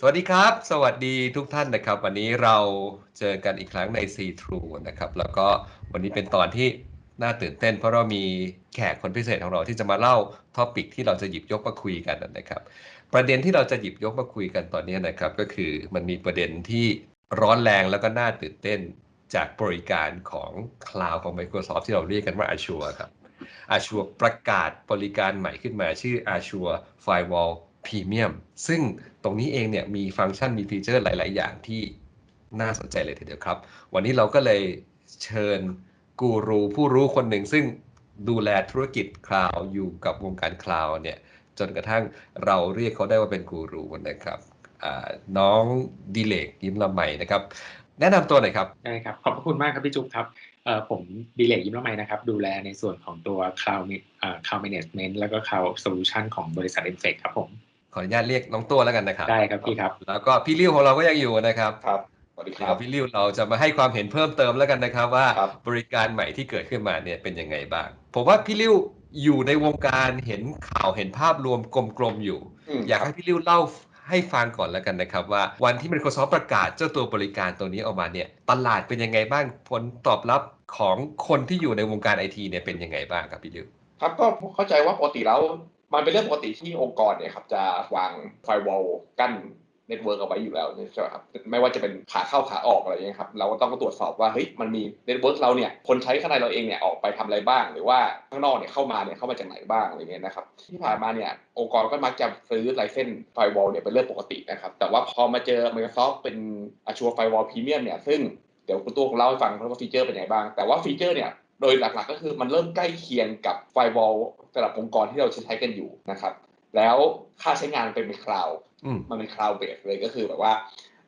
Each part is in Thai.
สวัสดีครับ สวัสดีทุกท่านนะครับ วันนี้เราเจอกันอีกครั้งใน C True นะครับ แล้วก็วันนี้เป็นตอนที่น่าตื่นเต้น เพราะเรามีแขกคนพิเศษของเราที่จะมาเล่าท็อปิกที่เราจะหยิบยกมาคุยกันนะครับ ประเด็นที่เราจะหยิบยกมาคุยกันตอนนี้นะครับ ก็คือมันมีประเด็นที่ร้อนแรงแล้วก็น่าตื่นเต้นจากบริการของคลาวของ Microsoft ที่เราเรียกกันว่า Azure ครับ Azure ประกาศบริการใหม่ขึ้นมาชื่อ Azure Firewall Premium ซึ่งตรงนี้เองเนี่ยมีฟังก์ชันมีฟีเจอร์หลาย ๆ อย่างที่น่าสนใจเลยทีเดียวครับ วันนี้เราก็เลยเชิญกูรูผู้รู้คนหนึ่งซึ่งดูแลธุรกิจคลาวอยู่กับวงการคลาวเนี่ยจนกระทั่งเราเรียกเขาได้ว่าเป็นกูรูนะครับน้องดิเลกยิ้มละไมนะครับ แนะนำตัวหน่อยครับได้ครับ ขอบพระคุณมากครับพี่จุ๊บครับผมดีเลกยิ้มละไมนะครับ ดูแลในส่วนของตัว Cloud Cloud Management แล้วก็ Cloud Solution ของบริษัท e n f e c ครับผม ออนุญาตเรียกน้องตัวแล้วกันนะครับได้ครับพี่ครับ แล้วก็พี่ริ้วของเราก็ยังอยู่นะครับครับสวัสดีครับพี่ริ้วเราจะมาให้ความเห็นเพิ่มเติมแล้วกันนะครับ ว่าบริการใหม่ที่เกิดขึ้นมาเนี่ยเป็นยังไงบ้าง ผมว่าพี่ริ้วอยู่ในวงการเห็นข่าวเห็นภาพรวมกลมๆอยู่ อยากให้พี่ริ้วเล่าให้ฟังก่อนแล้วกันนะครับ ว่าวันที่ Microsoft ประกาศเจ้าตัวบริการตัวนี้ออกมาเนี่ยตลาดเป็นยังไงบ้างผลตอบรับของคนที่อยู่ในวงการไอทีเนี่ยเป็นยังไงบ้างครับพี่ริ้วครับก็เข้าใจว่าปกติแล้ว มันเป็นเรื่องปกติที่องค์กรเนี่ยครับจะวางไฟวอลกั้นเน็ตเวิร์กเอาไว้อยู่แล้วใช่ไหมครับไม่ว่าจะเป็นขาเข้าขาออกอะไรเงี้ยครับเราก็ต้องตรวจสอบว่าเฮ้ยมันมีเน็ตเวิร์กเราเนี่ยคนใช้ข้างในเราเองเนี่ยออกไปทำอะไรบ้าง หรือว่าข้างนอกเนี่ยเข้ามาเนี่ยเข้ามาจากไหนบ้างอะไรเงี้ยนะครับที่ผ่านมาเนี่ยองค์กรก็มักจะซื้อไลเซนส์ไฟวอลเนี่ยเป็นเรื่องปกตินะครับแต่ว่าพอมาเจอ Microsoft เป็น Azure Firewall Premium เนี่ยซึ่งเดี๋ยวคุณตัวของเราให้ฟังว่าฟีเจอร์เป็นไงบ้าง แต่ว่าฟีเจอร์เนี่ย โดยหลักๆก็คือมันเริ่มใกล้เคียงกับไฟวอลสำหรับองค์กรที่เราใช้กันอยู่นะครับ แล้วค่าใช้งานเป็นเป็นคลาวมันเป็นคลาวเบสเลยก็คือแบบว่า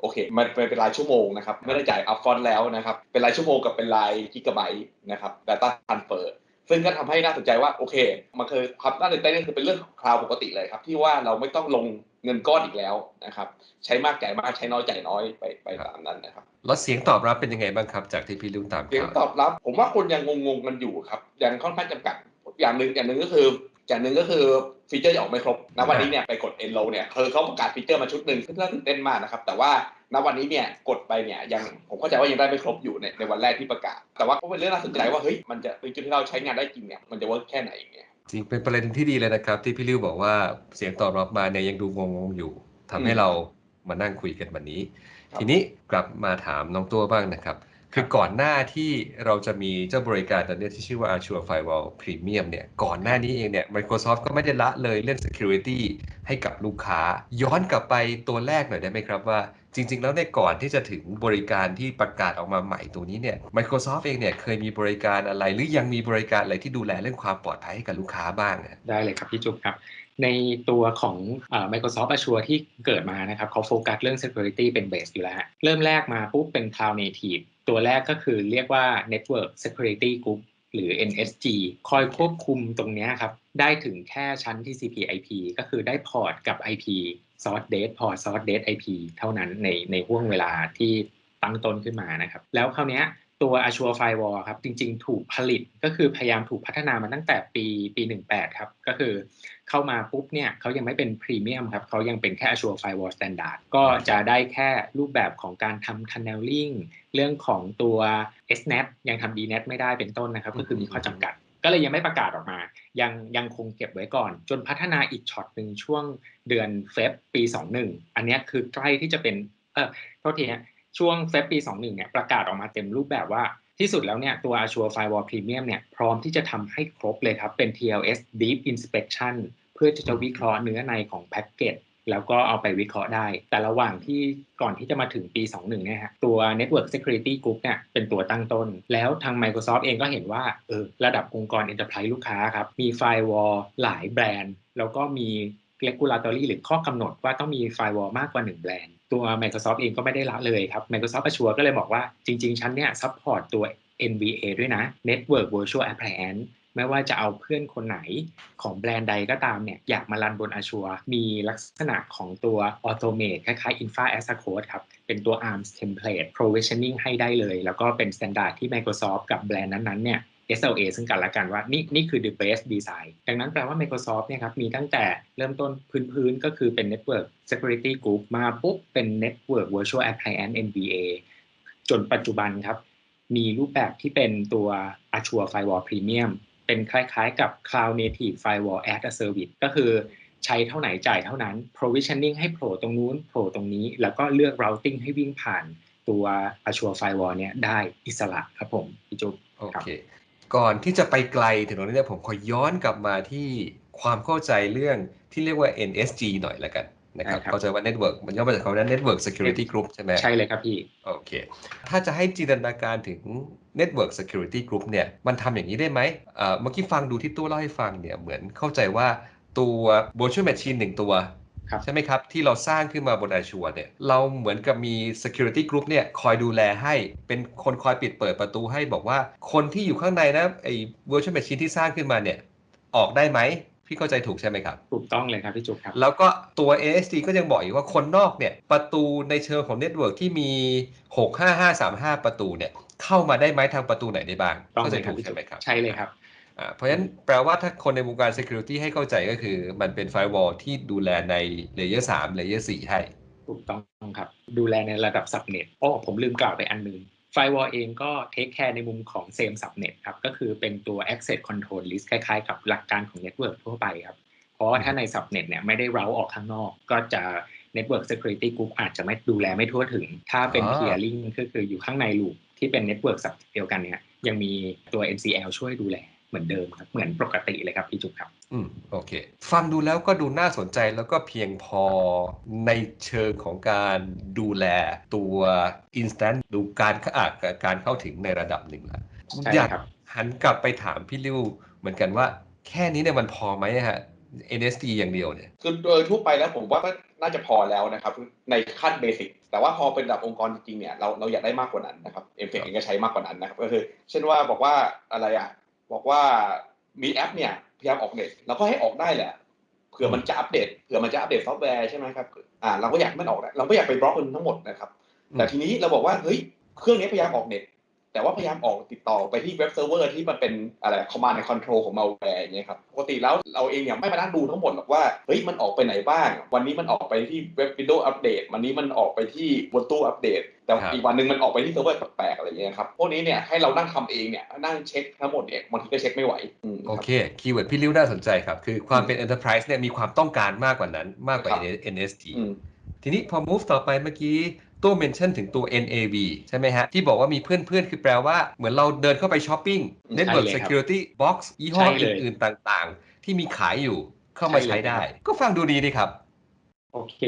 โอเค มันเป็นรายชั่วโมงนะครับ ไม่ได้จ่ายอัพฟอนแล้วนะครับ เป็นรายชั่วโมงกับเป็นรายกิกะไบต์นะครับ Data Transfer ซึ่งก็ทำให้น่าสนใจว่าโอเค มันคือครับน่าสนใจนี่คือเป็นเรื่องคลาวปกติเลยครับ ที่ว่าเราไม่ต้องลง เงินก้อนอีกแล้วนะครับ ใช้มากจ่ายมากใช้น้อยจ่ายน้อยไปไปตามนั้นนะครับแล้วเสียงตอบรับเป็นยังไงบ้างครับ จากที่พี่ลุงตามเสียงตอบรับ ผมว่าคนยังงงๆกันอยู่ครับยังค่อนข้างจำกัดอย่างหนึ่งอย่างหนึ่งก็คืออย่างหนึ่งก็คือฟีเจอร์ยังออกไม่ครบณวันนี้เนี่ยไปกด enroll เนี่ยคือเขาประกาศฟีเจอร์มาชุดหนึ่งซึ่งน่าตื่นเต้นมากนะครับ แต่ว่าณวันนี้เนี่ยกดไปเนี่ยยังผมเข้าใจว่ายังได้ไม่ครบอยู่ในในวันแรกที่ประกาศ แต่ว่าก็เป็นเรื่องน่าสนใจว่าเฮ้ยมันจะฟีเจอร์ที่เราใช้งานได้จริงเนี่ยมันจะเวิร์กแค่ไหนเงี้ย จริงเป็นประเด็นที่ดีเลยนะครับ ที่พี่ลิวบอกว่าเสียงตอบรับมาเนี่ยยังดูงงๆอยู่ทำให้เรามานั่งคุยกันวันนี้ ทีนี้กลับมาถามน้องตัวบ้างนะครับ คือก่อนหน้าที่เราจะมีเจ้าบริการตัวนี้ที่ชื่อว่า Azure Firewall Premium เนี่ย ก่อนหน้านี้เองเนี่ย Microsoft ก็ไม่ได้ละเลยเรื่อง security ให้กับลูกค้า ย้อนกลับไปตัวแรกหน่อยได้ไหมครับว่า จริง ๆ แล้วในก่อนที่จะถึงบริการที่ประกาศออกมาใหม่ตัวนี้เนี่ย Microsoft เองเนี่ยเคยมีบริการอะไร หรือยังมีบริการอะไรที่ดูแลเรื่องความปลอดภัยให้กับลูกค้าบ้างได้เลยครับพี่จุ๊บครับในตัวของ Microsoft Azure ที่เกิดมานะครับเขาโฟกัสเรื่อง security เป็นเบสอยู่แล้ว เริ่มแรกมาปุ๊บเป็น cloud native ตัวแรกก็คือเรียกว่า Network Security Group หรือ NSG คอยควบคุมตรงนี้ครับ ได้ถึงแค่ชั้น TCP IP ก็คือได้พอร์ตกับ IP source date พอร์ต source date IP เท่านั้นในในห่วงเวลาที่ตั้งต้นขึ้นมานะครับ แล้วคราวนี้ ตัว Azure Firewall ครับ จริง ๆ ถูกผลิตก็คือพยายามถูกพัฒนามาตั้งแต่ปีปี 18 ครับ ก็คือเข้ามาปุ๊บเนี่ยเขายังไม่เป็นพรีเมียมครับเขายังเป็นแค่ Azure Firewall Standard ก็จะได้แค่รูปแบบของการทำ Tunneling เรื่องของตัว SNAT ยังทำ DNAT ไม่ได้เป็นต้นนะครับ ก็คือมีข้อจำกัด ก็เลยยังไม่ประกาศออกมา ยังยังคงเก็บไว้ก่อน จนพัฒนาอีกช็อตหนึ่งช่วงเดือนเฟบปี 21 อันนี้คือใกล้ที่จะเป็นเออโทษทีฮะ ช่วงเฟบปี 21 เนี่ยประกาศออกมาเต็มรูปแบบว่าที่สุดแล้วเนี่ยตัว Azure Firewall Premium เนี่ยพร้อมที่จะทำให้ครบเลยครับ เป็น TLS Deep Inspection เพื่อที่จะวิเคราะห์เนื้อในของแพ็กเกจแล้วก็เอาไปวิเคราะห์ได้ แต่ระหว่างที่ก่อนที่จะมาถึงปี 21 เนี่ยฮะตัว Network Security Group เนี่ยเป็นตัวตั้งต้น แล้วทาง Microsoft เองก็เห็นว่าเออระดับองค์กร Enterprise ลูกค้าครับ มี Firewall หลายแบรนด์ แล้วก็มี regulatory หรือข้อกำหนดว่าต้องมี Firewall มากกว่า 1 แบรนด์ ตัว Microsoft เองก็ไม่ได้ละเลยครับ Microsoft Azure ก็เลยบอกว่าจริงๆชั้นเนี่ยซัพพอร์ตตัว NVA ด้วยนะ Network Virtual Appliance ไม่ว่าจะเอาเพื่อนคนไหนของแบรนด์ใดก็ตามเนี่ยอยากมารันบน Azure มีลักษณะของตัว Automate คล้ายๆ Infra as a Code ครับ เป็นตัว ARMS template provisioning ให้ได้เลย แล้วก็เป็น standard ที่ Microsoft กับแบรนด์นั้นๆเนี่ย SLA ซึ่งกันและกันว่านี่นี่คือ the best design ดังนั้นแปลว่า Microsoft เนี่ยครับมีตั้งแต่เริ่มต้นพื้นๆ ก็คือเป็น Network Security Group มาปุ๊บเป็น Network Virtual Appliance NBA จนปัจจุบันครับ มีรูปแบบที่เป็นตัว Azure Firewall Premium เป็นคล้ายๆ กับ Cloud Native Firewall as a Service ก็คือใช้เท่าไหนจ่ายเท่านั้น provisioning ให้โผล่ตรงนู้นโผล่ตรงนี้ แล้วก็เลือก routing ให้วิ่งผ่านตัว Azure Firewall เนี่ยได้อิสระครับผมพี่จุ๊บโอเค ก่อนที่จะไปไกลถึงตรงนี้เนี่ยผมขอย้อนกลับมาที่ความเข้าใจเรื่องที่เรียกว่า NSG หน่อยละกันนะครับได้ครับเข้าใจว่า Network มันย่อมาจากคำว่า Network Security Group ใช่ไหมใช่เลยครับพี่ โอเค ถ้าจะให้จินตนาการถึง Network Security Group เนี่ยมันทำอย่างนี้ได้ไหมเอ่อเมื่อกี้ฟังดูที่ตู้เล่าให้ฟังเนี่ยเหมือนเข้าใจว่าตัว Virtual Machine หนึ่งตัวครับ ใช่ไหมครับ ที่เราสร้างขึ้นมาบน Azure เนี่ยเราเหมือนกับมี Security Group เนี่ยคอยดูแลให้เป็นคนคอยปิดเปิดประตูให้บอกว่าคนที่อยู่ข้างในนะไอ้ Virtual Machine ที่สร้างขึ้นมาเนี่ยออกได้ไหมพี่เข้าใจถูกใช่ไหมครับ ถูกต้องเลยครับพี่จุ๊บครับ แล้วก็ตัว ASD ก็ยังบอกอีกว่าคนนอกเนี่ย ประตูในเชิงของเน็ตเวิร์กที่มี 65535 ประตูเนี่ย เข้ามาได้ไหมทางประตูไหนได้บ้างต้องเข้าเลใจยครัถูบกพี่ใช่จุ๊บไหมครับ ใช่เลยครับอ่า เพราะฉะนั้นแปลว่าถ้าคนในวงการ Security ให้เข้าใจก็คือมันเป็น Firewall ที่ดูแลใน Layer 3 Layer 4ให้ ถูกต้องครับ ดูแลในระดับ subnet โอ้ผมลืมกล่าวไปอันหนึง Firewall เองก็ take care ในมุมของ same subnet ครับ ก็คือเป็นตัว access control list คล้ายๆ กับหลักการของ network ทั่วไปครับ เพราะว่าถ้าใน subnet เนี่ยไม่ได้ route ออกข้างนอก ก็จะ network security group อาจจะไม่ดูแลไม่ทั่วถึง ถ้าเป็นอ่า peering ก็คืออยู่ข้างใน loop ที่เป็น network subnet เดียวกันเนี่ยยังมีตัว MCL ช่วยดูแล เหมือนเดิมครับ เหมือนปกติเลยครับพี่จุ๊บครับ อืมโอเค ฟังดูแล้วก็ดูน่าสนใจแล้วก็เพียงพอในเชิงของการดูแลตัว instant ดูการอ่าการเข้าถึงในระดับหนึ่งละใช่อยากครับหันกลับไปถามพี่ริวเหมือนกันว่า แค่นี้เนี่ยมันพอไหมฮะ NSD อย่างเดียวเนี่ยคือโดยทั่วไปแล้วผมว่าก็น่าจะพอแล้วนะครับ ในขั้นเบสิกแต่ว่าพอเป็นระดับองค์กรจริงๆเนี่ยเราเราอยากได้มากกว่านั้นนะครับเอ็มเฟกเองก็ใช้มากกว่านั้นนะครับก็คือ เช่นว่าบอกว่าอะไรอะ บอกว่ามีแอปเนี่ยพยายามออกเดตเราก็ให้ออกได้แหละเผื่อมันจะอัปเดตเผื่อมันจะอัปเดตซอฟต์แวร์ใช่ไหมครับอ่าเราก็อยากให้มันออกแหละเราก็อยากไปบล็อกมันทั้งหมดนะครับ แต่ทีนี้เราบอกว่าเฮ้ยเครื่องนี้พยายามออกเน็ต แต่ว่าพยายามออกติดต่อไปที่เว็บเซิร์ฟเวอร์ที่มันเป็นอะไรคอมมานด์ในคอนโทรลของมาแวร์อย่างเงี้ยครับปกติแล้วเราเองเนี่ยไม่มานั่งดูทั้งหมดหรอกว่าเฮ้ยมันออกไปไหนบ้าง วันนี้มันออกไปที่เว็บวิดีโออัปเดตวันนี้มันออกไปที่บนตู้อัปเดตแต่ครับอีกวันหนึ่งมันออกไปที่เซิร์ฟเวอร์แปลกๆอะไรเงี้ยครับพวกนี้เนี่ยให้เรานั่งทำเองเนี่ยนั่งเช็คทั้งหมดเนี่ยบางทีก็เช็คไม่ไหวอืมโอรับเคคีย์เวิร์ดพี่ริวน่าสนใจครับ คือความเป็น enterprise เนี่ยมีความต้องการมากกว่านั้นมากกว่าครับ NSD อืมทีนี้พอ move ต่อไปเมื่อกี้ ตัว mention ถึงตัว NAV ใช่ไหมฮะ ที่บอกว่ามีเพื่อนๆ คือแปลว่าเหมือนเราเดินเข้าไปช้อปปิ้งอืม Network ใช่เลยครับ Security Box ยี่ห้อใช่เลยอื่นๆ ต่างๆ ที่มีขายอยู่เข้ามาใช่เลยใช้ได้ครับก็ฟังดูดีนี่ครับ โอเค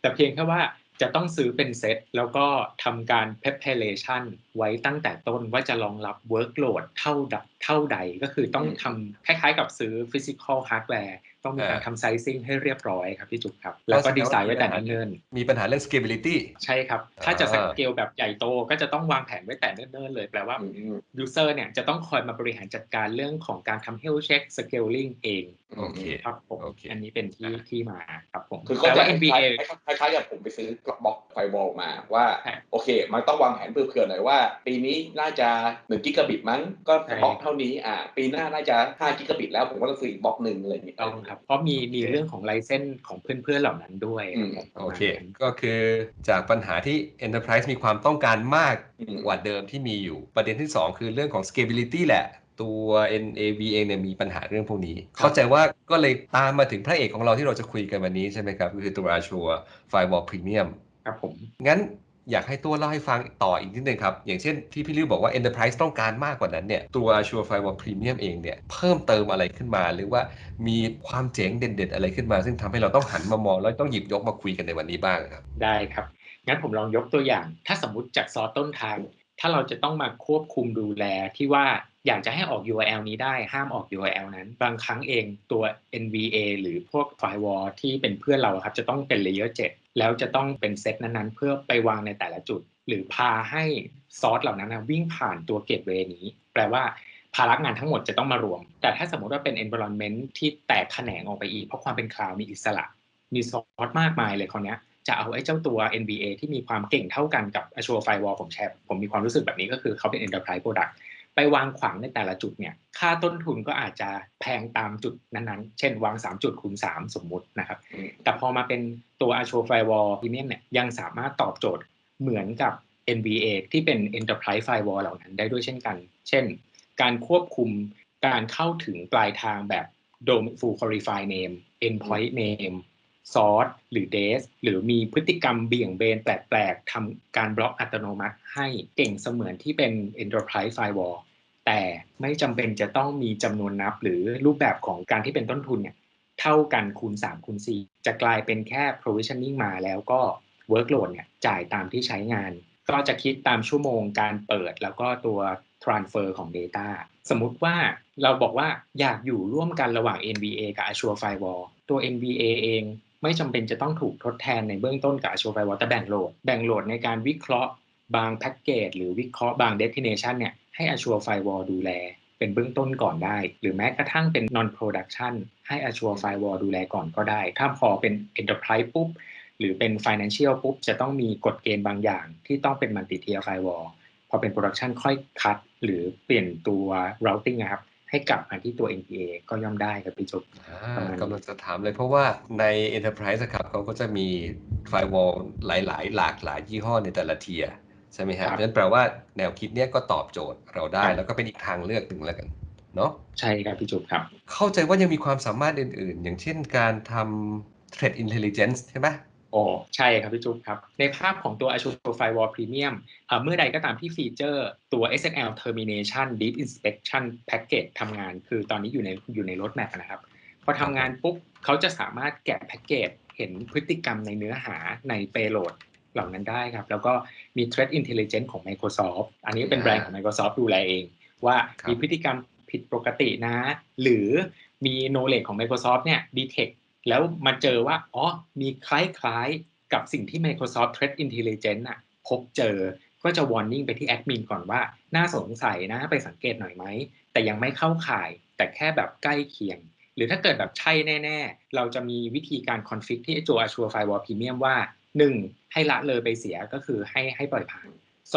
แต่เพียงแค่ว่าจะต้องซื้อเป็นเซตแล้วก็ทำการ preparation ไว้ตั้งแต่ต้นว่าจะรองรับ workload เท่าใดเท่าใดก็คือต้องอืมทำคล้ายๆกับซื้อ physical hardware ต้องมีการอ่าทำ sizing ให้เรียบร้อยครับพี่จุ๊บครับ แล้วก็ดีไซน์ไว้แต่เนิ่นมีปัญหาเรื่อง scalability ๆใช่ครับ ถ้าจะสอ่าเกลแบบใหญ่โตก็จะต้องวางแผนไว้แต่เนิ่นๆเลย แปลว่าอืม user เนี่ยจะต้องคอยมาบริหารจัดการเรื่องของการทำ health check scaling เองโอเคครับผมโอเคอันนี้เป็นที่ที่มาครับผมคือแต่เข้าใจว่าค NBA ล้ายๆคล้ายๆกับผมไปซื้อกบล็อกไฟบอลมาว่าใช่โอเค มันต้องวางแผนเผื่อๆหน่อยว่า ปีนี้น่าจะ1กิกะบิตมั้งก็ใช่บล็อกเท่านี้อ่าปีหน้าน่าจะ5กิกะบิตแล้วผมก็ต้องซื้ออีกบล็อกหนึ่งอะไรอย่างเงี้ยต้องครับ เพราะมีมีเรื่องของไลเซนส์ของเพื่อนๆเหล่านั้นด้วยอืมครับผมโอเคประมาณนั้นก็คือจากปัญหาที่ enterprise มีความต้องการมากอืมกว่าเดิมที่มีอยู่ ประเด็นที่ 2 คือเรื่องของ scalability แหละตัว NAV เองเนี่ยมีปัญหาเรื่องพวกนี้ เข้าใจว่าก็เลยตามมาถึงพระเอกของเราที่เราจะคุยกันวันนี้ใช่ไหมครับ ก็คือตัว Azure Firewall Premium ครับผม งั้น อยากให้ตัวเล่าให้ฟังต่ออีกนิดนึงครับ อย่างเช่นที่พี่ลิวบอกว่า Enterprise ต้องการมากกว่านั้นเนี่ยตัว Azure Firewall Premium เองเนี่ยเพิ่มเติมอะไรขึ้นมา หรือว่ามีความเจ๋งเด่นๆ อะไรขึ้นมา ซึ่งทำให้เราต้องหันมามองแล้วต้องหยิบยกมาคุยกันในวันนี้บ้างครับ ได้ครับ งั้นผมลองยกตัวอย่าง ถ้าสมมติจากซอสต้นทาง ถ้าเราจะต้องมาควบคุมดูแลที่ว่าอยากจะให้ออก URL นี้ได้ห้ามออก URL นั้น บางครั้งเองตัว NVA หรือพวก Firewall ที่เป็นเพื่อนเราครับจะต้องเป็น Layer 7 แล้วจะต้องเป็นเซตนั้นๆ เพื่อไปวางในแต่ละจุด หรือพาให้ซอสเหล่านั้นวิ่งผ่านตัวเกตเวย์นี้ แปลว่าภาระงานทั้งหมดจะต้องมารวม แต่ถ้าสมมติว่าเป็น environment ที่แตกแขนงออกไปอีก เพราะความเป็นคลาวมีอิสระ มีซอสมากมายเลยคราวนี้ยจะเอาไอ้เจ้าตัว NBA ที่มีความเก่งเท่ากันกับ Azure Firewall ผมแชร์ ผมมีความรู้สึกแบบนี้ก็คือเขาเป็น Enterprise Product ไปวางขวางในแต่ละจุดเนี่ยค่าต้นทุนก็อาจจะแพงตามจุดนั้นๆ เช่นวาง 3 จุดคูณ3 สมมุตินะครับอืมแต่พอมาเป็นตัว Azure Firewall Premium เนี่ยยังสามารถตอบโจทย์เหมือนกับ NVA ที่เป็น Enterprise Firewall เหล่านั้นได้ด้วยเช่นกัน เช่น การควบคุมการเข้าถึงปลายทางแบบ Domain Full Qualify Name Endpoint Name Source หรือ Des หรือมีพฤติกรรมเบี่ยงเบนแปลกๆทำการบล็อกอัตโนมัติให้เก่งเสมือนที่เป็น Enterprise Firewall แต่ไม่จำเป็นจะต้องมีจำนวนนับหรือรูปแบบของการที่เป็นต้นทุนเนี่ยเท่ากันคูณ 3 คูณ 4 จะกลายเป็นแค่ provisioning มาแล้วก็ workload เนี่ยจ่ายตามที่ใช้งาน ก็จะคิดตามชั่วโมงการเปิดแล้วก็ตัว transfer ของ data สมมุติว่าเราบอกว่าอยากอยู่ร่วมกันระหว่าง NVA กับ Azure Firewall ตัว NVA เอง ไม่จำเป็นจะต้องถูกทดแทนในเบื้องต้นกับ Azure Firewall แต่แบ่งโหลด แบ่งโหลดในการวิเคราะห์บางแพ็กเกจหรือวิเคราะห์บาง destination เนี่ยให้ Azure Firewall ดูแลเป็นเบื้องต้นก่อนได้ หรือแม้กระทั่งเป็น non production ให้ Azure Firewall ดูแลก่อนก็ได้ ถ้าพอเป็น enterprise ปุ๊บ หรือเป็น financial ปุ๊บ จะต้องมีกฎเกณฑ์บางอย่าง ที่ต้องเป็น multi tier firewall พอเป็น production ค่อยคัด หรือเปลี่ยนตัว routing นะครับ ให้กลับมาที่ตัว NPA ก็ย่อมได้ครับพี่จุ๊บอ่ประามาณนี้กำลังจะถามเลยเพราะว่าใน Enterprise อะครับเขาก็จะมี Firewall หลาย ๆ หลากหลายยี่ห้อในแต่ละเทียร์ใช่ไหมฮะเพราะฉะนั้นแปลว่าแนวคิดเนี้ยก็ตอบโจทย์เราได้ แล้วก็เป็นอีกทางเลือกหนึ่งแล้วกันเนาะใช่ครับพี่จุ๊บครับ เข้าใจว่ายังมีความสามารถอื่น ๆ อย่างเช่นการทำ Threat Intelligence ใช่ไหม โอ้ใช่ครับพี่จุ๊บครับ ในภาพของตัว Azure Firewall Premium เอ่อเมื่อใดก็ตามที่ฟีเจอร์ตัว SSL Termination Deep Inspection Package ทำงาน คือตอนนี้อยู่ในอยู่ในรถแมพนะครับ พอทำงานปุ๊บเขาจะสามารถแกะแพ็กเกจเห็นพฤติกรรมในเนื้อหาใน payload เหล่านั้นได้ครับ แล้วก็มี Threat Intelligence ของ Microsoft อันนี้เป็นแบรนด์ของ Microsoft ดูแลเอง ว่ามีพฤติกรรมผิดปกตินะ หรือมี knowledge ของ Microsoft เนี่ย detect แล้วมาเจอว่าอ๋อมีคล้ายๆกับสิ่งที่ Microsoft Threat Intelligence ะพบเจอก็จะ warning ไปที่แอดมินก่อนว่า น่าสงสัยนะไปสังเกตหน่อยไหม แต่ยังไม่เข้าข่าย แต่แค่แบบใกล้เคียง หรือถ้าเกิดแบบใช่แน่ ๆ เราจะมีวิธีการ config ที่ตัว Azure Firewall Premium ว่า 1. ให้ละเลยไปเสียก็คือให้ให้ปล่อยผ่าน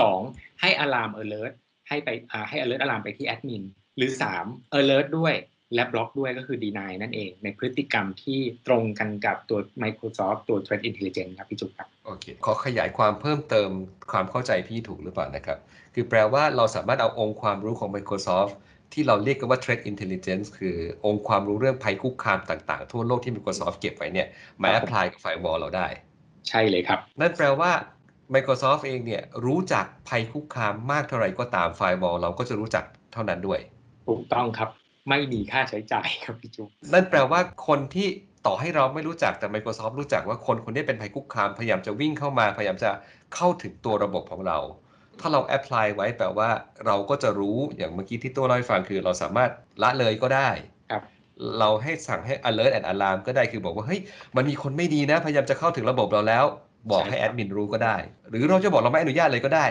2. ให้ alarm alert ให้ไปให้ alert alarm ไปที่แอดมินหรือ 3. alert ด้วย และบล็อกด้วยก็คือ deny นั่นเอง ในพฤติกรรมที่ตรงกันกับตัว Microsoft ตัว Threat Intelligence ครับพี่จุ๊บครับ โอเค ขอขยายความเพิ่มเติมความเข้าใจพี่ถูกหรือเปล่านะครับ คือแปลว่าเราสามารถเอาองค์ความรู้ของ Microsoft ที่เราเรียกกันว่า Threat Intelligence คือองค์ความรู้เรื่องภัยคุกคามต่างๆ ทั่วโลกที่ Microsoft เก็บไว้เนี่ยมาครับผม apply กับ Firewall เราได้ ใช่เลยครับ นั่นแปลว่า Microsoft เองเนี่ยรู้จักภัยคุกคามมากเท่าไหร่ก็ตาม Firewall เราก็จะรู้จักเท่านั้นด้วย ถูกต้องครับ ไม่มีค่าใช้จ่ายครับพี่จุ๊บนั่นแปลว่าคนที่ต่อให้เราไม่รู้จักแต่ Microsoft รู้จักว่าคนคนนี้เป็นภัยคุกคาม พยายามจะวิ่งเข้ามา พยายามจะเข้าถึงตัวระบบของเรา ถ้าเราแอพพลายไว้แปลว่าเราก็จะรู้อย่างเมื่อกี้ที่ตัวเล่าให้ฟังคือ เราสามารถละเลยก็ได้ครับเราให้สั่งให้ alert and alarm ก็ได้คือบอกว่าเฮ้ยมันมีคนไม่ดีนะ พยายามจะเข้าถึงระบบเราแล้ว บอกให้แอดมินรู้ก็ได้ หรือเราจะบอกเราไม่อนุญาตเลยก็ได้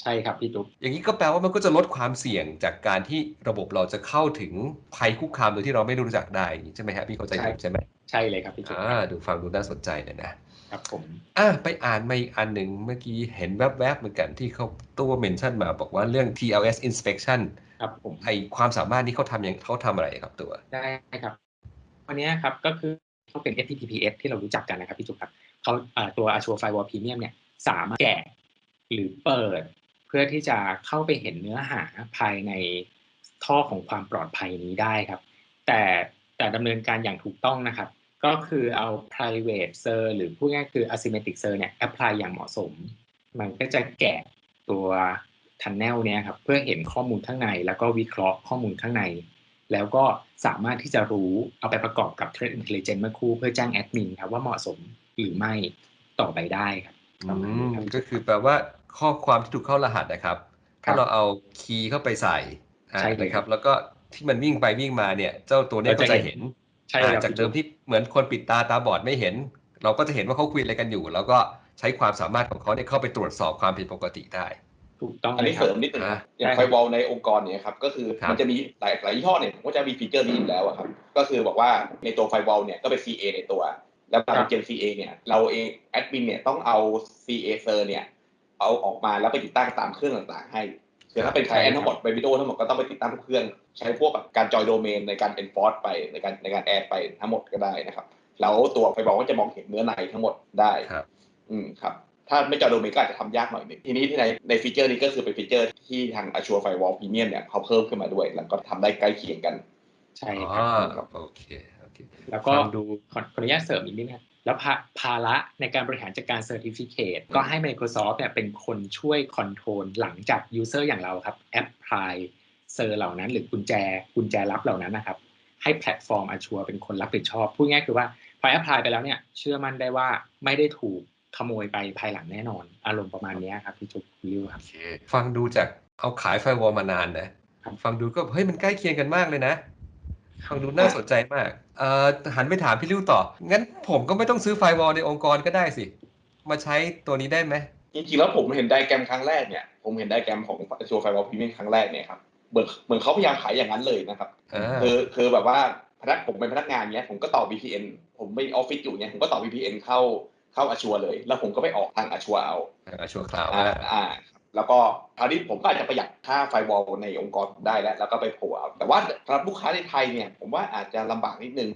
ใช่ครับพี่จุ๊บอย่างนี้ก็แปลว่ามันก็จะลดความเสี่ยงจากการที่ระบบเราจะเข้าถึงภัยคุกคามโดยที่เราไม่รู้จักได้อย่างนี้ใช่ไหมฮะพี่เข้าใจถูกใช่ไหมใช่เลยครับพี่จุ๊บอ่าดูฟังดูน่าสนใจเลยนะครับผมอะไปอ่านมาอีกอันหนึ่งเมื่อกี้เห็นแวบๆเหมือนกันที่เขาตัวเมนชั่นมาบอกว่าเรื่อง TLS inspection ครับผมไอความสามารถนี้เขาทำยังเขาทำอะไรครับตัวได้ครับวันนี้ครับก็คือเขาเป็น FTTPS ที่เรารู้จักกันนะครับพี่จุ๊บครับเขาอ่าตัว Azure Firewall Premium เนี่ยสามารถแกะหรือเปิดเพื่อที่จะเข้าไปเห็นเนื้อหาภายในท่อของความปลอดภัยนี้ได้ครับ แต่แต่ดำเนินการอย่างถูกต้องนะครับ ก็คือเอา private ser หรือพูดง่ายคือ asymmetric ser เนี่ย apply อย่างเหมาะสม มันก็จะแกะตัว tunnel เนี่ยครับเพื่อเห็นข้อมูลข้างใน แล้วก็วิเคราะห์ข้อมูลข้างใน แล้วก็สามารถที่จะรู้เอาไปประกอบกับ Threat Intelligence เมื่อคู่เพื่อแจ้งแอดมินครับว่าเหมาะสมหรือไม่ต่อไปได้ครับประมาณนี้ครับก็คือแปลว่า ข้อความที่ถูกเข้ารหัสนะครับครัถ้าบเราเอาคีย์เข้าไปใส่อะใช่เลยนะครับ แล้วก็ที่มันวิ่งไปวิ่งมาเนี่ย เจ้าตัวเนี้ยเราก็จะจะเห็เห็นนใช่อะครับจากเดิมที่เหมือนคนปิดตาตาบอดไม่เห็น เราก็จะเห็นว่าเขาคุยอะไรกันอยู่ แล้วก็ใช้ความสามารถของเขาเนี่ยเข้าไปตรวจสอบความผิดปกติได้ถูกต้องอันเลนี้ยคเสรัริบมนิดนึงอ่านะอย่างได้ไฟครับวอลในองค์กรเนี่ยครับก็คือครับมันจะมีหลายหลายยี่ห้อเนี่ยผมก็จะมีฟีเจอร์นี้อยู่แล้วอะครับก็คือบอกว่าในตัวไฟวอลเนี่ยก็เป็น CA ในตัว แล้วพอครัเราบเจน CA เนี่ยเราเองแอดมินเนี่ยต้องเอา CA เซอร์เนี่ย เอาออกมาแล้วไปติดตั้งตามเครื่องต่างๆ ให้คือถ้าเป็น client ทั้งหมดเป็น Windows ทั้งหมดก็ต้องไปติดตั้งทุกเครื่อง ใช้พวกแบบการจอยโดเมนในการ enforce ไปในการในการแอดไปทั้งหมดก็ได้นะครับ แล้วตัวไฟบอกก็จะมองเห็นเนื้อในทั้งหมดได้ครับ อืมครับถ้าไม่จอยโดเมนก็อาจจะทำยากหน่อยหนึงทีนี้ที่ในในฟีเจอร์นี้ก็คือเป็นฟีเจอร์ที่ทาง Azure Firewall Premium เนี่ยเขาเพิ่มขึ้นมาด้วย แล้วก็ทำได้ใกล้เคียงกัน ใช่อ๋ครัอบโอเคโอเคแล้วก็ฟังดูขอขออนุญาตเสริมอีกนิดนะครับ แล้วภาภาระในการบริหารจัดการเซอร์ติฟิเคตก็ให้ Microsoft เนี่ยเป็นคนช่วยคอนโทรลหลังจาก User อย่างเราครับแอปพลายเซอร์เหล่านั้น หรือกุญแจกุญแจลับเหล่านั้นนะครับ ให้แพลตฟอร์ม Azure เป็นคนรับผิดชอบ พูดง่ายคือว่าพอแอปพลายไปแล้วเนี่ยเชื่อมั่นได้ว่าไม่ได้ถูกขโมยไปภายหลังแน่นอน อารมณ์ประมาณเนี้ยครับพี่จุ๊บคุณลิวคโอรับเคฟังดูจากเอาขายไฟวอลมานานนะครับฟังดูก็เฮ้ยมันใกล้เคียงกันมากเลยนะ ฟังดูน่าสนใจมากเอ่อหันไปถามพี่ลิ้วต่อ งั้นผมก็ไม่ต้องซื้อไฟวอลในองค์กรก็ได้สิ มาใช้ตัวนี้ได้ไหมจริงๆแล้วผมเห็นไดแกรมครั้งแรกเนี่ยผมเห็นไดแกรมของ Azure Firewall Premium ครั้งแรกเนี่ยครับเหมือนเหมือนเขาพยายามขายอย่างนั้นเลยนะครับอ่าคือคือแบบว่าพนักผมเป็นพนักงานเนี้ยผมก็ต่อ VPN ผมไปออฟฟิศอยู่เนี้ยผมก็ต่อ VPN เข้าเข้า Azure เลย แล้วผมก็ไปออกทาง Azure เอาอาชัวคลาวอ่าอ่า แล้วก็คราวนี้ผมก็อาจจะประหยัดค่าไฟวอลในองค์กรผมได้แล้ว แล้วก็ไปโผล่เอาแต่ว่าสำหรับลูกค้าในไทยเนี่ย ผมว่าอาจจะลำบากนิดนึง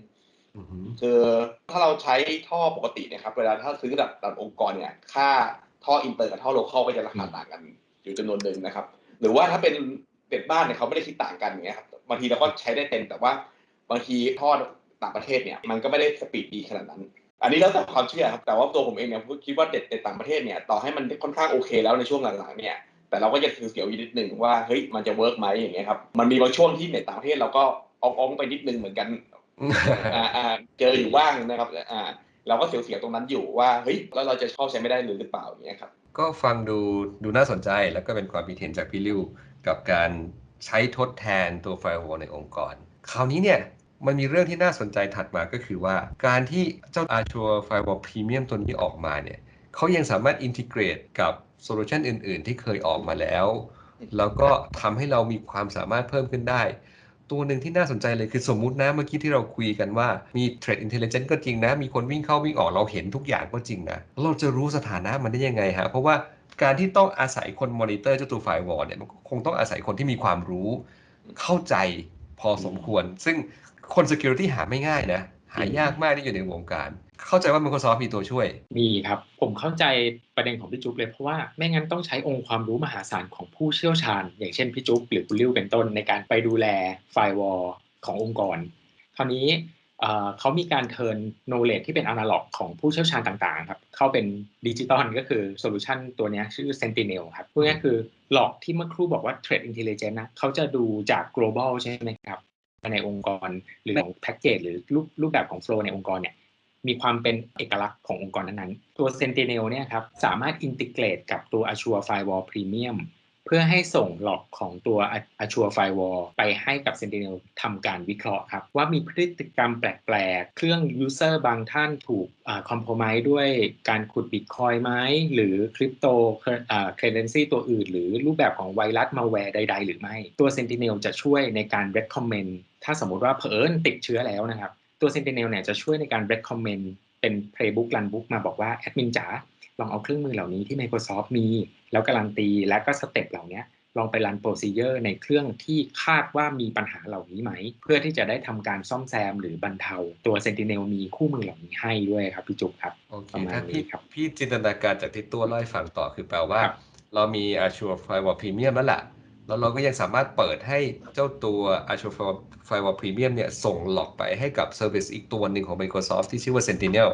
คือถ้าเราใช้ท่อปกติเนะครับ เวลาถ้าซื้อระดับระดับองค์กรเนี่ย ค่าท่ออินเตอร์กับท่อโลเคอลก็จะราคาต่างกัน อยู่จำนวนหนึ่งนะครับ หรือว่าถ้าเป็นเป็ดบ้านเนี่ยเขาไม่ได้คิดต่างกันอย่างเงี้ยครับบางทีเราก็ใช้ได้เต็มแต่ว่าบางทีท่อต่างประเทศเนี่ย มันก็ไม่ได้สปีดดีขนาดนั้น อันนี้แล้วแต่ความเชื่อครับแต่ว่าตัวผมเองเนี่ยคิดว่าเด็ดในต่างประเทศเนี่ยต่อให้มันค่อนข้างโอเคแล้วในช่วงหลังๆเนี่ยแต่เราก็ยังเสียวๆอยู่นิดนึงว่าเฮ้ยมันจะเวิร์กไหมอย่างเงี้ยครับมันมีบางช่วงที่ในต่างประเทศเราก็อ้องไปนิดนึงเหมือนกันอ่าอ่าเจออยู่บ้างนะครับอ่าเราก็เสียวๆตรงนั้นอยู่ว่าเฮ้ยแล้วเราจะชอบใช้ไม่ได้หรือเปล่าอย่างเงี้ยครับก็ฟังดูดูน่าสนใจแล้วก็เป็นความคิดเห็นจากพี่ลิวกับการใช้ทดแทนตัวไฟวอลในองค์กร คราวนี้เนี่ย มันมีเรื่องที่น่าสนใจถัดมาก็คือว่า การที่เจ้า Azure Firewall Premium ตัวนี้ออกมาเนี่ยเขายังสามารถอินทิเกรตกับโซลูชันอื่น ๆ ที่เคยออกมาแล้ว แล้วก็ทำให้เรามีความสามารถเพิ่มขึ้นได้ ตัวหนึ่งที่น่าสนใจเลยคือสมมุตินะเมื่อกี้ที่เราคุยกันว่ามี Threat Intelligence ก็จริงนะ มีคนวิ่งเข้าวิ่งออกเราเห็นทุกอย่างก็จริงนะเราจะรู้สถานะมันได้ยังไงฮะเพราะว่าการที่ต้องอาศัยคนมอนิเตอร์เจ้าตัวไฟวอลเนี่ยมันคงต้องอาศัยคนที่มีความรู้เข้าใจพอสมควร ซึ่ง คน Security หาไม่ง่ายนะ หายากมากที่อยู่ในวงการ เข้าใจว่า Microsoft มีตัวช่วย มีครับ ผมเข้าใจประเด็นของพี่จุ๊บเลยเพราะว่าไม่งั้นต้องใช้องค์ความรู้มหาศาลของผู้เชี่ยวชาญ อย่างเช่นพี่จุ๊บหรือคุณลิ้วเป็นต้นในการไปดูแลไฟวอลขององค์กร คราวนี้เอ่อเขามีการเทิร์นโนเล e ที่เป็นอนาล็อกของผู้เชี่ยวชาญต่างๆครับ เข้าเป็นดิจิตอลก็คือโซลูชันตัวเนี้ยชื่อ Sentinel ครับพูดง่ายๆคือหลอกที่เมื่อครู่บอกว่า Threat Intelligence นะเขาจะดูจาก global ใช่ไหมครับ ในองค์กร หรือของแพ็กเกจหรือรูปรูปแบบของ flow ในองค์กรเนี่ยมีความเป็นเอกลักษณ์ขององค์กรนั้นๆตัว Sentinel เนี่ยครับสามารถอินทิเกรตกับตัว Azure Firewall Premium เพื่อให้ส่งหลอกของตัว Azure Firewall ไปให้กับ Sentinel ทำการวิเคราะห์ครับ ว่ามีพฤติกรรมแปลกๆ เครื่อง User บางท่านถูกคอมโพม s e ด้วยการขุด Bitcoin ไหมหรือคริปโตเคเดนซีตัวอื่น หรือรูปแบบของไวรัสมาแวร์ใด ๆ หรือไม่ ตัว Sentinel จะช่วยในการ recommend ถ้าสมมติว่าเผอิญติดเชื้อแล้วนะครับ ตัว Sentinel เนี่ยจะช่วยในการ recommend เป็น playbook runbook มาบอกว่าแอดมินจ๋า ลองเอาเครื่องมือเหล่านี้ที่ Microsoft มี แล้วการันตี และก็สเต็ปเหล่านี้ลองไปรัน procedure ในเครื่องที่คาดว่ามีปัญหาเหล่านี้ไหม เพื่อที่จะได้ทำการซ่อมแซมหรือบรรเทา ตัว Sentinel มีคู่มือเหล่านี้ให้ด้วยครับพี่จุ๊บครับโอเคประมาณถ้าพี่นี้ครับพี่จินตนาการจากที่ตัวเล่าให้ฟังต่อคือแปลว่าครับเรามี Azure Firewall Premium แล้วล่ะ แล้วเราก็ยังสามารถเปิดให้เจ้าตัว Azure Firewall Premium เนี่ยส่งหลอกไปให้กับ Service อีกตัวหนึ่งของ Microsoft ที่ชื่อว่า Sentinel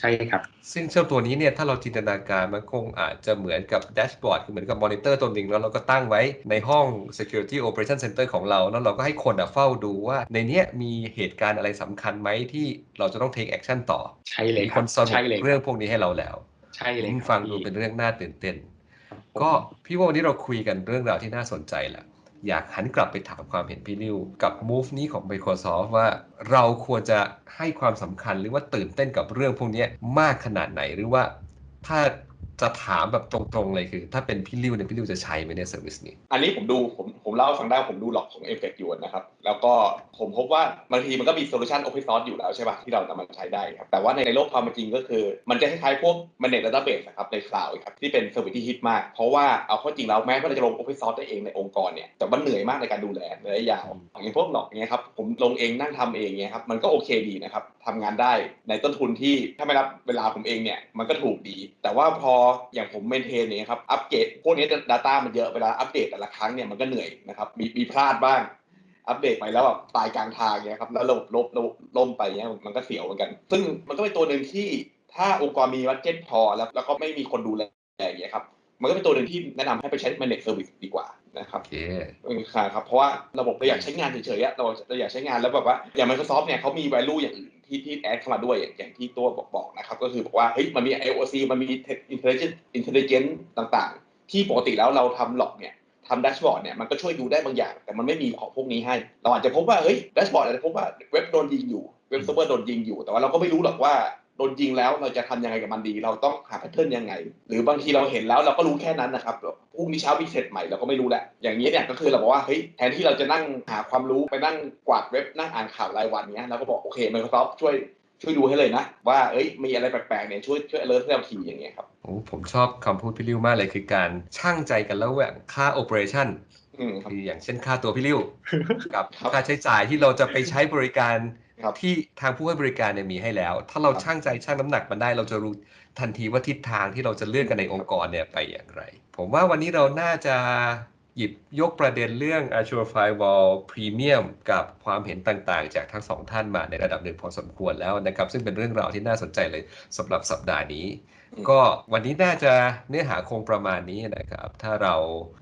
ใช่ครับ ซึ่งเจ้าตัวนี้เนี่ยถ้าเราจินตนาการมันคงอาจจะเหมือนกับแดชบอร์ดคือเหมือนกับมอนิเตอร์ตัวหนึ่งแล้วเราก็ตั้งไว้ในห้อง Security Operation Center ของเรา แล้วเราก็ให้คนอะเฝ้าดูว่าในเนี้ยมีเหตุการณ์อะไรสำคัญไหมที่เราจะต้อง take action ต่อ ใช่เลยมีคครับนสรุปใช่เลยคเรื่รัอบงพวกนี้ให้เราแล้ว ใช่เลยครับฟังดูพี่เป็นเรื่องน่าตื่นเต้นครับก็พี่ว่าวันนี้เราคุยกันเรื่องราวที่น่าสนใจแหละ อยากหันกลับไปถามความเห็นพี่ลิวกับ move นี้ของ Microsoft ว่าเราควรจะให้ความสำคัญหรือว่าตื่นเต้นกับเรื่องพวกนี้มากขนาดไหนหรือว่าถ้าจะถามแบบตรงๆเลยคือ ถ้าเป็นพี่ริวเนี่ยพี่ริวจะใช้ไหมเนี่ยเซอร์วิสนี้ อันนี้ผมดูผมผมเล่าฟังได้ผมดูหลอกของเอฟเฟกต์ยูนนะครับ แล้วก็ผมพบว่าบางทีมันก็มีโซลูชัน open source อยู่แล้วใช่ป่ะที่เรานำมาใช้ได้ครับแต่ว่าในโลกความเป็นจริงก็คือ มันจะคล้ายๆพวก managed database นะครับในคลาวด์ครับที่เป็นเซอร์วิสที่ฮิตมาก เพราะว่าเอาข้อจริงแล้วแม้ว่าเราจะลง open source ได้เองในองค์กรเนี่ยแต่มันเหนื่อยมากในการดูแลระยะยาวอย่างพวกหลอกเงี้ยครับผมลงเองนั่งทำเองเงี้ยครับมันก็โอเคดีนะครับทำงานได้ในต้นทุนที่ถ้าไม่รับเวลาผมเองเนี่ยมันก็ถูกดี แต่ว่าพออย่างผมเมนเทนเนี่ยครับอัปเกรดพวกนี้ Data มันเยอะเวลาอัปเดตแต่ละครั้งเนี่ยมันก็เหนื่อยนะครับมีมีพลาดบ้าง อัปเดตไปแล้วแบบตายกลางทางเงี้ยครับแล้วระบบลบระบบล่มไปเงี้ยมันก็เสียวเหมือนกัน ซึ่งมันก็เป็นตัวหนึ่งที่ถ้าองค์กรมีวัดเจ็ตพอแล้วแล้วก็ไม่มีคนดูแลอย่างเงี้ยครับมันก็เป็นตัวหนึ่งที่แนะนำให้ไปใช้ managed service ดีกว่านะครับโอเคเออครับ เพราะว่าระบบเราอยากใช้งานเฉยๆอะเราเราอยากใช้งานแล้วแบบว่าอย่าง Microsoft เนี่ยเขามี value อย่างอื่นที่ที่แอดเข้ามาด้วยอย่างอย่างที่ตัวบอกบอกนะครับ ก็คือบอกว่าเฮ้ยมันมี IOC มันมี intelligent intelligent ต่างๆ ที่ปกติแล้วเราทำหลอกเนี่ย ทำแดชบอร์ดเนี่ยมันก็ช่วยดูได้บางอย่าง แต่มันไม่มีของพวกนี้ให้ เราอาจจะพบว่าเฮ้ยแดชบอร์ดอาจจะพบว่าเว็บโดนยิงอยู่เว็บเซิร์ฟเวอร์โดนยิงอยู่ แต่ว่าเราก็ไม่รู้หรอกว่าโดนยิงแล้วเราจะทำยังไงกับมันดี เราต้องหาแพทเทิร์นยังไง หรือบางทีเราเห็นแล้วเราก็รู้แค่นั้นนะครับพรุ่งนี้เช้ามีเสร็จใหม่เราก็ไม่รู้แหละอย่างนี้เนี่ยก็คือเราบอกว่าเฮ้ยแทนที่เราจะนั่งหาความรู้ไปนั่งกวาดเว็บนั่งอ่านข่าวรายวันเนี้ยเราก็บอกโอเค Microsoft ช่วย ช่วยดูให้เลยนะ ว่าเอ้ยมีอะไรแปลกๆเนี่ยช่วยช่วย alert ให้เราทีอย่างเงี้ยครับโอ้ผมชอบคำพูดพี่ริวมากเลยคือการช่างใจกันระหว่างค่า operation อืมครับคืออย่างเช่นค่าตัวพี่ริวกับครับค่าใช้จ่ายที่เราจะไปใช้บริการครับที่ทางผู้ให้บริการเนี่ยมีให้แล้ว ถ้าเราช่างใจช่างน้ำหนักมันได้ เราจะรู้ทันทีว่าทิศทางที่เราจะเลื่อนกันในองค์กรเนี่ยไปอย่างไร ผมว่าวันนี้เราน่าจะ หยิบยกประเด็นเรื่อง Azure Firewall Premium กับความเห็นต่างๆ จากทั้งสองท่านมาในระดับหนึ่งพอสมควรแล้วนะครับ ซึ่งเป็นเรื่องราวที่น่าสนใจเลยสำหรับสัปดาห์นี้อืมก็วันนี้น่าจะเนื้อหาคงประมาณนี้นะครับ ถ้าเรา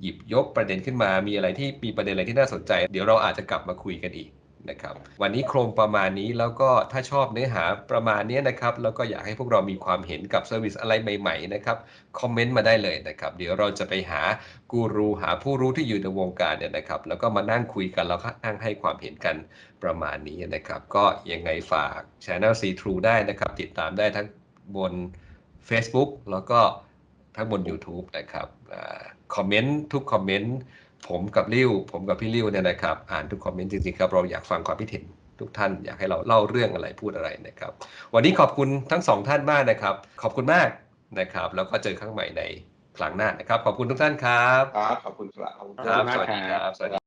หยิบยกประเด็นขึ้นมามีอะไรที่มีประเด็นอะไรที่น่าสนใจ เดี๋ยวเราอาจจะกลับมาคุยกันอีก นะครับ วันนี้โครงประมาณนี้แล้วก็ถ้าชอบเนื้อหาประมาณนี้นะครับ แล้วก็อยากให้พวกเรามีความเห็นกับเซอร์วิสอะไรใหม่ๆนะครับคอมเมนต์มาได้เลยนะครับ เดี๋ยวเราจะไปหากูรูหาผู้รู้ที่อยู่ในวงการเนี่ยนะครับ แล้วก็มานั่งคุยกันแล้วก็นั่งให้ความเห็นกันประมาณนี้นะครับ ก็ยังไงฝาก Channel C True ได้นะครับ ติดตามได้ทั้งบน Facebook แล้วก็ทั้งบน YouTube นะครับคอมเมนต์ทุกคอมเมนต์ ผมกับริวผมกับพี่ริวเนี่ยนะครับ อ่านทุกคอมเมนต์จริงๆครับเราอยากฟังความคิดเห็นทุกท่านอยากให้เราเล่าเรื่องอะไรพูดอะไรนะครับ วันนี้ขอบคุณทั้งสองท่านมากนะครับ ขอบคุณมากนะครับ แล้วก็เจอครั้งใหม่ในครั้งหน้านะครับ ขอบคุณทุกท่านครับ ครับ ขอบคุณครับขอบคุณมากสวัสดีครับครับสวัสดี